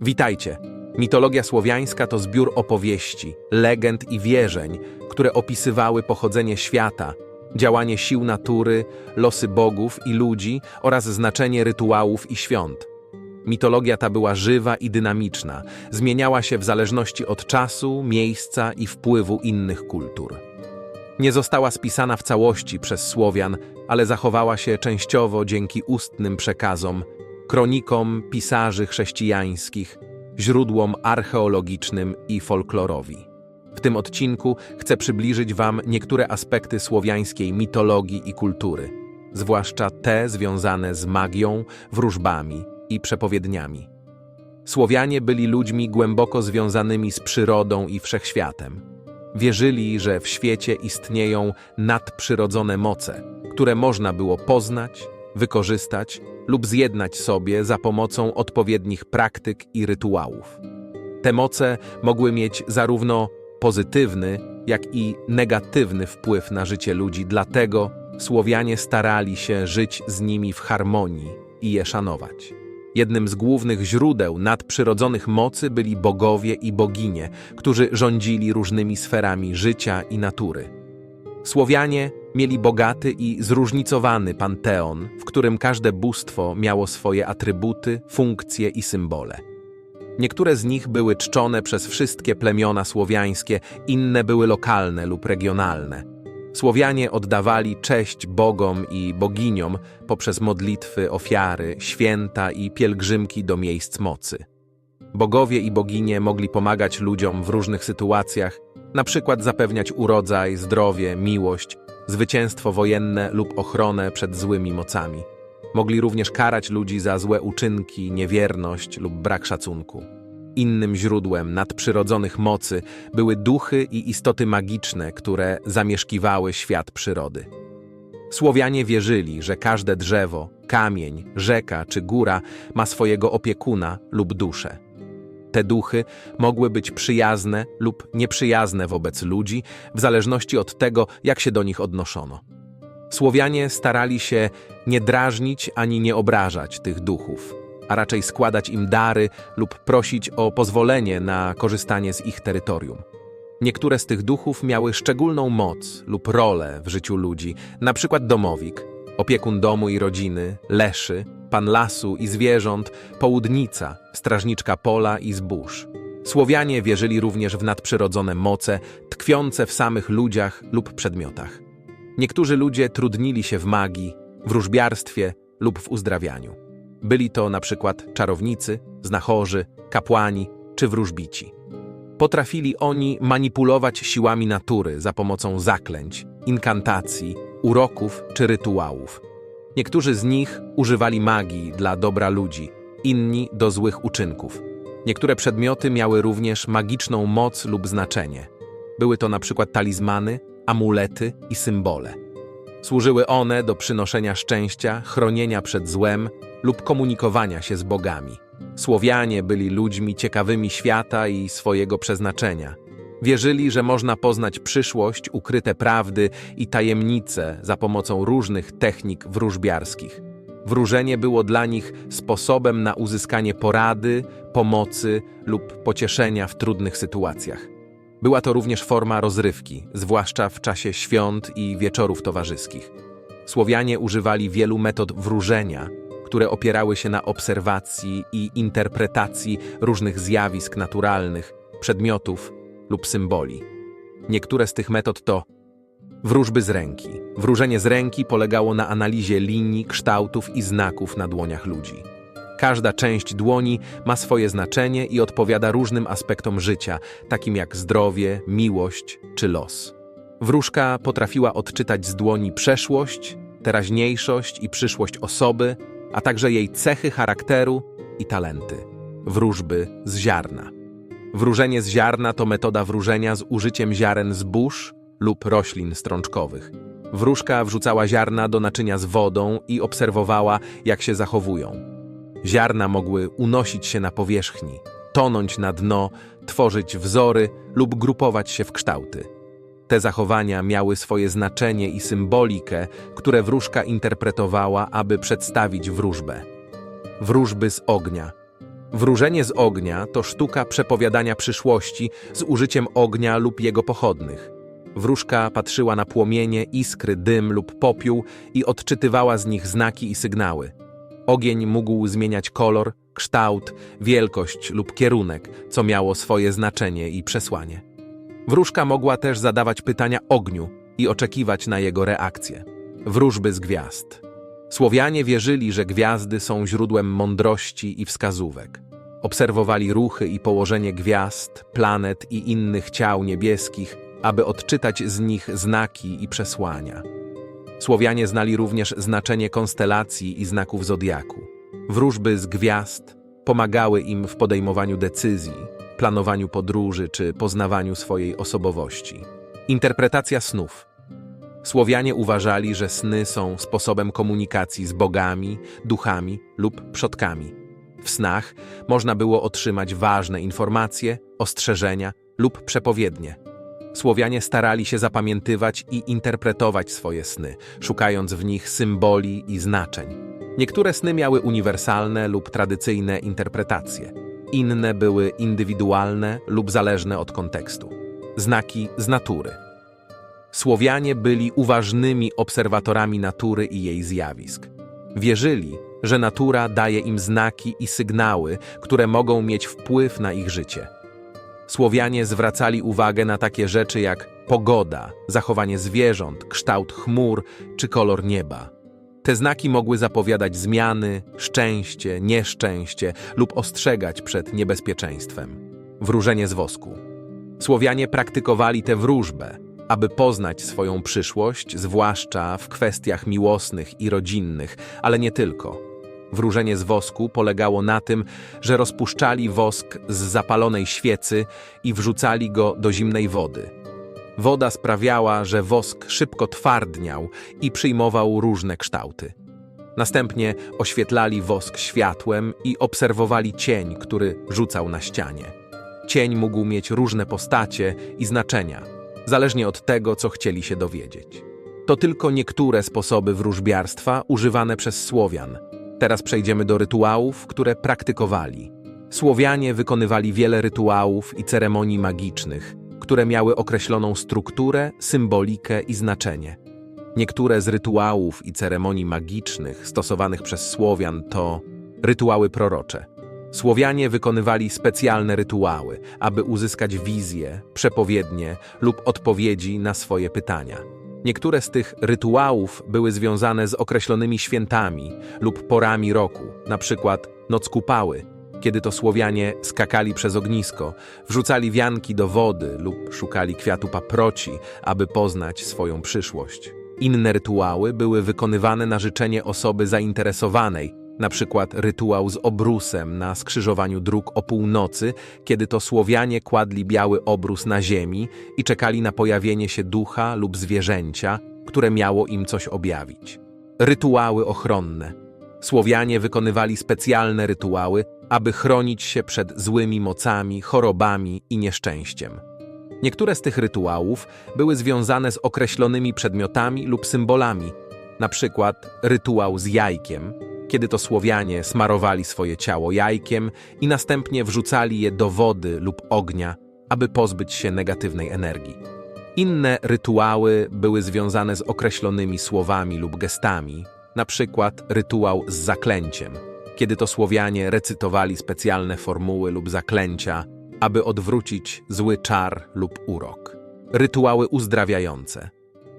Witajcie! Mitologia słowiańska to zbiór opowieści, legend i wierzeń, które opisywały pochodzenie świata, działanie sił natury, losy bogów i ludzi oraz znaczenie rytuałów i świąt. Mitologia ta była żywa i dynamiczna, zmieniała się w zależności od czasu, miejsca i wpływu innych kultur. Nie została spisana w całości przez Słowian, ale zachowała się częściowo dzięki ustnym przekazom, kronikom pisarzy chrześcijańskich, źródłom archeologicznym i folklorowi. W tym odcinku chcę przybliżyć Wam niektóre aspekty słowiańskiej mitologii i kultury, zwłaszcza te związane z magią, wróżbami i przepowiedniami. Słowianie byli ludźmi głęboko związanymi z przyrodą i wszechświatem. Wierzyli, że w świecie istnieją nadprzyrodzone moce, które można było poznać, wykorzystać lub zjednać sobie za pomocą odpowiednich praktyk i rytuałów. Te moce mogły mieć zarówno pozytywny, jak i negatywny wpływ na życie ludzi, dlatego Słowianie starali się żyć z nimi w harmonii i je szanować. Jednym z głównych źródeł nadprzyrodzonych mocy byli bogowie i boginie, którzy rządzili różnymi sferami życia i natury. Słowianie mieli bogaty i zróżnicowany panteon, w którym każde bóstwo miało swoje atrybuty, funkcje i symbole. Niektóre z nich były czczone przez wszystkie plemiona słowiańskie, inne były lokalne lub regionalne. Słowianie oddawali cześć bogom i boginiom poprzez modlitwy, ofiary, święta i pielgrzymki do miejsc mocy. Bogowie i boginie mogli pomagać ludziom w różnych sytuacjach, na przykład zapewniać urodzaj, zdrowie, miłość, zwycięstwo wojenne lub ochronę przed złymi mocami. Mogli również karać ludzi za złe uczynki, niewierność lub brak szacunku. Innym źródłem nadprzyrodzonych mocy były duchy i istoty magiczne, które zamieszkiwały świat przyrody. Słowianie wierzyli, że każde drzewo, kamień, rzeka czy góra ma swojego opiekuna lub duszę. Te duchy mogły być przyjazne lub nieprzyjazne wobec ludzi, w zależności od tego, jak się do nich odnoszono. Słowianie starali się nie drażnić ani nie obrażać tych duchów, a raczej składać im dary lub prosić o pozwolenie na korzystanie z ich terytorium. Niektóre z tych duchów miały szczególną moc lub rolę w życiu ludzi, na przykład domowik, opiekun domu i rodziny, leszy, pan lasu i zwierząt, południca, strażniczka pola i zbóż. Słowianie wierzyli również w nadprzyrodzone moce tkwiące w samych ludziach lub przedmiotach. Niektórzy ludzie trudnili się w magii, wróżbiarstwie lub w uzdrawianiu. Byli to na przykład czarownicy, znachorzy, kapłani czy wróżbici. Potrafili oni manipulować siłami natury za pomocą zaklęć, inkantacji, uroków czy rytuałów. Niektórzy z nich używali magii dla dobra ludzi, inni do złych uczynków. Niektóre przedmioty miały również magiczną moc lub znaczenie. Były to na przykład talizmany, amulety i symbole. Służyły one do przynoszenia szczęścia, chronienia przed złem lub komunikowania się z bogami. Słowianie byli ludźmi ciekawymi świata i swojego przeznaczenia. Wierzyli, że można poznać przyszłość, ukryte prawdy i tajemnice za pomocą różnych technik wróżbiarskich. Wróżenie było dla nich sposobem na uzyskanie porady, pomocy lub pocieszenia w trudnych sytuacjach. Była to również forma rozrywki, zwłaszcza w czasie świąt i wieczorów towarzyskich. Słowianie używali wielu metod wróżenia, które opierały się na obserwacji i interpretacji różnych zjawisk naturalnych, przedmiotów lub symboli. Niektóre z tych metod to wróżby z ręki. Wróżenie z ręki polegało na analizie linii, kształtów i znaków na dłoniach ludzi. Każda część dłoni ma swoje znaczenie i odpowiada różnym aspektom życia, takim jak zdrowie, miłość czy los. Wróżka potrafiła odczytać z dłoni przeszłość, teraźniejszość i przyszłość osoby, a także jej cechy charakteru i talenty. Wróżby z ziarna. Wróżenie z ziarna to metoda wróżenia z użyciem ziaren zbóż lub roślin strączkowych. Wróżka wrzucała ziarna do naczynia z wodą i obserwowała, jak się zachowują. Ziarna mogły unosić się na powierzchni, tonąć na dno, tworzyć wzory lub grupować się w kształty. Te zachowania miały swoje znaczenie i symbolikę, które wróżka interpretowała, aby przedstawić wróżbę. Wróżby z ognia. Wróżenie z ognia to sztuka przepowiadania przyszłości z użyciem ognia lub jego pochodnych. Wróżka patrzyła na płomienie, iskry, dym lub popiół i odczytywała z nich znaki i sygnały. Ogień mógł zmieniać kolor, kształt, wielkość lub kierunek, co miało swoje znaczenie i przesłanie. Wróżka mogła też zadawać pytania ogniu i oczekiwać na jego reakcję. Wróżby z gwiazd. Słowianie wierzyli, że gwiazdy są źródłem mądrości i wskazówek. Obserwowali ruchy i położenie gwiazd, planet i innych ciał niebieskich, aby odczytać z nich znaki i przesłania. Słowianie znali również znaczenie konstelacji i znaków zodiaku. Wróżby z gwiazd pomagały im w podejmowaniu decyzji, planowaniu podróży czy poznawaniu swojej osobowości. Interpretacja snów. Słowianie uważali, że sny są sposobem komunikacji z bogami, duchami lub przodkami. W snach można było otrzymać ważne informacje, ostrzeżenia lub przepowiednie. Słowianie starali się zapamiętywać i interpretować swoje sny, szukając w nich symboli i znaczeń. Niektóre sny miały uniwersalne lub tradycyjne interpretacje. Inne były indywidualne lub zależne od kontekstu. Znaki z natury. Słowianie byli uważnymi obserwatorami natury i jej zjawisk. Wierzyli, że natura daje im znaki i sygnały, które mogą mieć wpływ na ich życie. Słowianie zwracali uwagę na takie rzeczy jak pogoda, zachowanie zwierząt, kształt chmur czy kolor nieba. Te znaki mogły zapowiadać zmiany, szczęście, nieszczęście lub ostrzegać przed niebezpieczeństwem. Wróżenie z wosku. Słowianie praktykowali tę wróżbę, aby poznać swoją przyszłość, zwłaszcza w kwestiach miłosnych i rodzinnych, ale nie tylko. Wróżenie z wosku polegało na tym, że rozpuszczali wosk z zapalonej świecy i wrzucali go do zimnej wody. Woda sprawiała, że wosk szybko twardniał i przyjmował różne kształty. Następnie oświetlali wosk światłem i obserwowali cień, który rzucał na ścianie. Cień mógł mieć różne postacie i znaczenia, zależnie od tego, co chcieli się dowiedzieć. To tylko niektóre sposoby wróżbiarstwa używane przez Słowian. Teraz przejdziemy do rytuałów, które praktykowali. Słowianie wykonywali wiele rytuałów i ceremonii magicznych, które miały określoną strukturę, symbolikę i znaczenie. Niektóre z rytuałów i ceremonii magicznych stosowanych przez Słowian to rytuały prorocze. Słowianie wykonywali specjalne rytuały, aby uzyskać wizje, przepowiednie lub odpowiedzi na swoje pytania. Niektóre z tych rytuałów były związane z określonymi świętami lub porami roku, przykład Noc Kupały, kiedy to Słowianie skakali przez ognisko, wrzucali wianki do wody lub szukali kwiatu paproci, aby poznać swoją przyszłość. Inne rytuały były wykonywane na życzenie osoby zainteresowanej, na przykład rytuał z obrusem na skrzyżowaniu dróg o północy, kiedy to Słowianie kładli biały obrus na ziemi i czekali na pojawienie się ducha lub zwierzęcia, które miało im coś objawić. Rytuały ochronne. Słowianie wykonywali specjalne rytuały, aby chronić się przed złymi mocami, chorobami i nieszczęściem. Niektóre z tych rytuałów były związane z określonymi przedmiotami lub symbolami, na przykład rytuał z jajkiem, kiedy to Słowianie smarowali swoje ciało jajkiem i następnie wrzucali je do wody lub ognia, aby pozbyć się negatywnej energii. Inne rytuały były związane z określonymi słowami lub gestami, na przykład rytuał z zaklęciem, kiedy to Słowianie recytowali specjalne formuły lub zaklęcia, aby odwrócić zły czar lub urok. Rytuały uzdrawiające.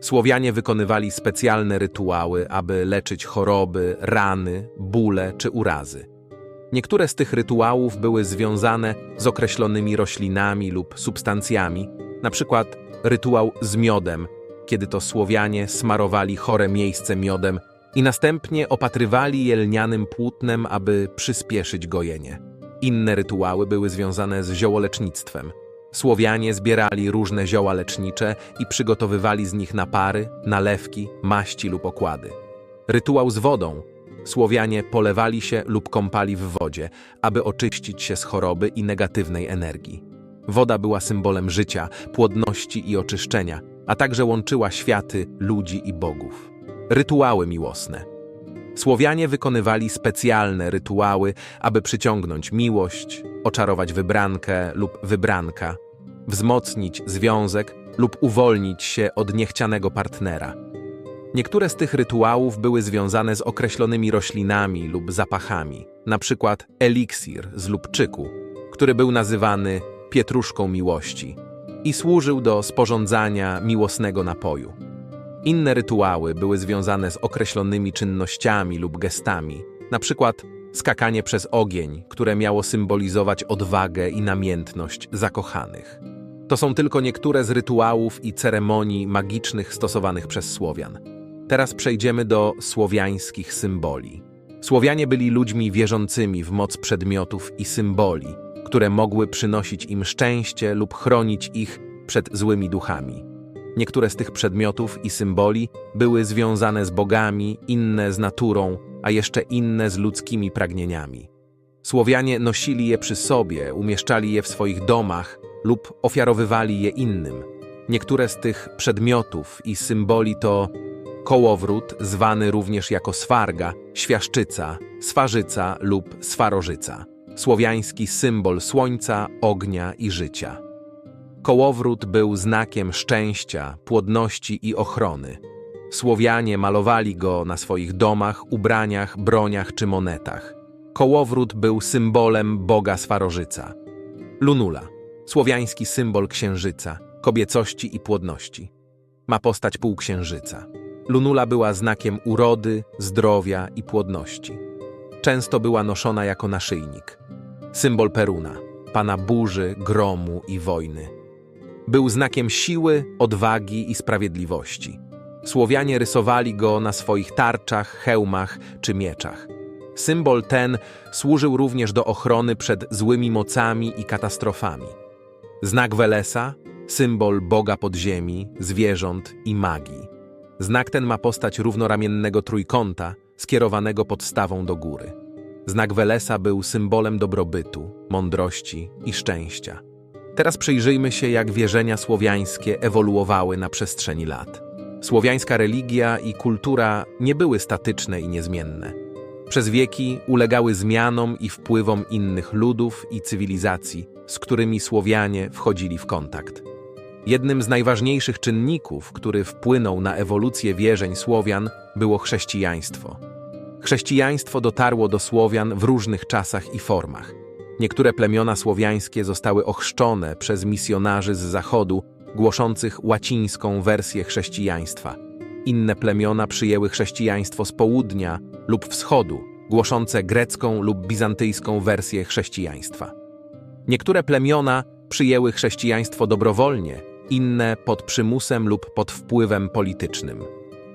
Słowianie wykonywali specjalne rytuały, aby leczyć choroby, rany, bóle czy urazy. Niektóre z tych rytuałów były związane z określonymi roślinami lub substancjami, przykład rytuał z miodem, kiedy to Słowianie smarowali chore miejsce miodem i następnie opatrywali je lnianym płótnem, aby przyspieszyć gojenie. Inne rytuały były związane z ziołolecznictwem. Słowianie zbierali różne zioła lecznicze i przygotowywali z nich napary, nalewki, maści lub okłady. Rytuał z wodą. Słowianie polewali się lub kąpali w wodzie, aby oczyścić się z choroby i negatywnej energii. Woda była symbolem życia, płodności i oczyszczenia, a także łączyła światy ludzi i bogów. Rytuały miłosne. Słowianie wykonywali specjalne rytuały, aby przyciągnąć miłość, oczarować wybrankę lub wybranka, wzmocnić związek lub uwolnić się od niechcianego partnera. Niektóre z tych rytuałów były związane z określonymi roślinami lub zapachami, na przykład eliksir z lubczyku, który był nazywany pietruszką miłości i służył do sporządzania miłosnego napoju. Inne rytuały były związane z określonymi czynnościami lub gestami, na przykład skakanie przez ogień, które miało symbolizować odwagę i namiętność zakochanych. To są tylko niektóre z rytuałów i ceremonii magicznych stosowanych przez Słowian. Teraz przejdziemy do słowiańskich symboli. Słowianie byli ludźmi wierzącymi w moc przedmiotów i symboli, które mogły przynosić im szczęście lub chronić ich przed złymi duchami. Niektóre z tych przedmiotów i symboli były związane z bogami, inne z naturą, a jeszcze inne z ludzkimi pragnieniami. Słowianie nosili je przy sobie, umieszczali je w swoich domach lub ofiarowywali je innym. Niektóre z tych przedmiotów i symboli to kołowrót, zwany również jako swarga, świaszczyca, swarzyca lub swarożyca, słowiański symbol słońca, ognia i życia. Kołowrót był znakiem szczęścia, płodności i ochrony. Słowianie malowali go na swoich domach, ubraniach, broniach czy monetach. Kołowrót był symbolem boga Swarożyca. Lunula, słowiański symbol księżyca, kobiecości i płodności. Ma postać półksiężyca. Lunula była znakiem urody, zdrowia i płodności. Często była noszona jako naszyjnik. Symbol Peruna, pana burzy, gromu i wojny. Był znakiem siły, odwagi i sprawiedliwości. Słowianie rysowali go na swoich tarczach, hełmach czy mieczach. Symbol ten służył również do ochrony przed złymi mocami i katastrofami. Znak Welesa, symbol boga podziemi, zwierząt i magii. Znak ten ma postać równoramiennego trójkąta, skierowanego podstawą do góry. Znak Welesa był symbolem dobrobytu, mądrości i szczęścia. Teraz przyjrzyjmy się, jak wierzenia słowiańskie ewoluowały na przestrzeni lat. Słowiańska religia i kultura nie były statyczne i niezmienne. Przez wieki ulegały zmianom i wpływom innych ludów i cywilizacji, z którymi Słowianie wchodzili w kontakt. Jednym z najważniejszych czynników, który wpłynął na ewolucję wierzeń Słowian, było chrześcijaństwo. Chrześcijaństwo dotarło do Słowian w różnych czasach i formach. Niektóre plemiona słowiańskie zostały ochrzczone przez misjonarzy z zachodu, głoszących łacińską wersję chrześcijaństwa. Inne plemiona przyjęły chrześcijaństwo z południa lub wschodu, głoszące grecką lub bizantyjską wersję chrześcijaństwa. Niektóre plemiona przyjęły chrześcijaństwo dobrowolnie, inne pod przymusem lub pod wpływem politycznym.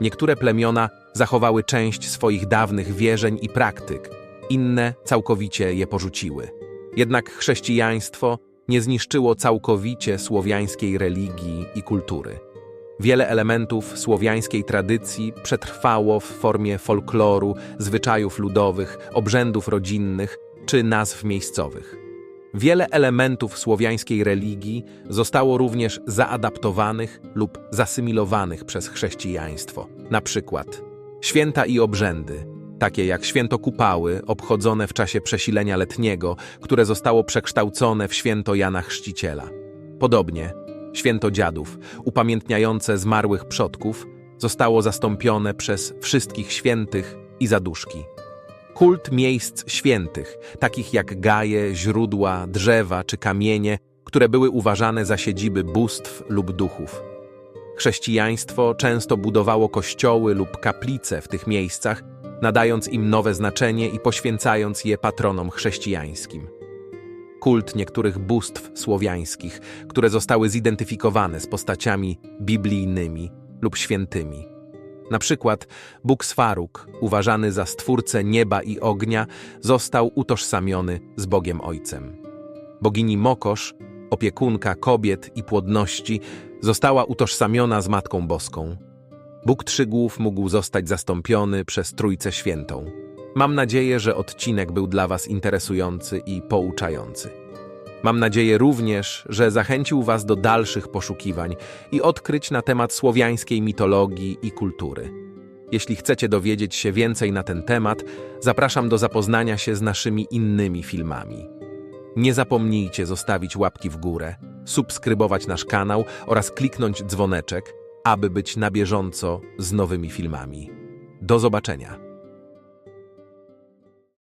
Niektóre plemiona zachowały część swoich dawnych wierzeń i praktyk, inne całkowicie je porzuciły. Jednak chrześcijaństwo nie zniszczyło całkowicie słowiańskiej religii i kultury. Wiele elementów słowiańskiej tradycji przetrwało w formie folkloru, zwyczajów ludowych, obrzędów rodzinnych czy nazw miejscowych. Wiele elementów słowiańskiej religii zostało również zaadaptowanych lub zasymilowanych przez chrześcijaństwo. Na przykład święta i obrzędy, takie jak święto Kupały, obchodzone w czasie przesilenia letniego, które zostało przekształcone w święto Jana Chrzciciela. Podobnie święto dziadów, upamiętniające zmarłych przodków, zostało zastąpione przez wszystkich świętych i zaduszki. Kult miejsc świętych, takich jak gaje, źródła, drzewa czy kamienie, które były uważane za siedziby bóstw lub duchów. Chrześcijaństwo często budowało kościoły lub kaplice w tych miejscach, nadając im nowe znaczenie i poświęcając je patronom chrześcijańskim. Kult niektórych bóstw słowiańskich, które zostały zidentyfikowane z postaciami biblijnymi lub świętymi. Na przykład Bóg Swaruk, uważany za stwórcę nieba i ognia, został utożsamiony z Bogiem Ojcem. Bogini Mokosz, opiekunka kobiet i płodności, została utożsamiona z Matką Boską. Bóg Trzygłów mógł zostać zastąpiony przez Trójcę Świętą. Mam nadzieję, że odcinek był dla Was interesujący i pouczający. Mam nadzieję również, że zachęcił Was do dalszych poszukiwań i odkryć na temat słowiańskiej mitologii i kultury. Jeśli chcecie dowiedzieć się więcej na ten temat, zapraszam do zapoznania się z naszymi innymi filmami. Nie zapomnijcie zostawić łapki w górę, subskrybować nasz kanał oraz kliknąć dzwoneczek, aby być na bieżąco z nowymi filmami. Do zobaczenia!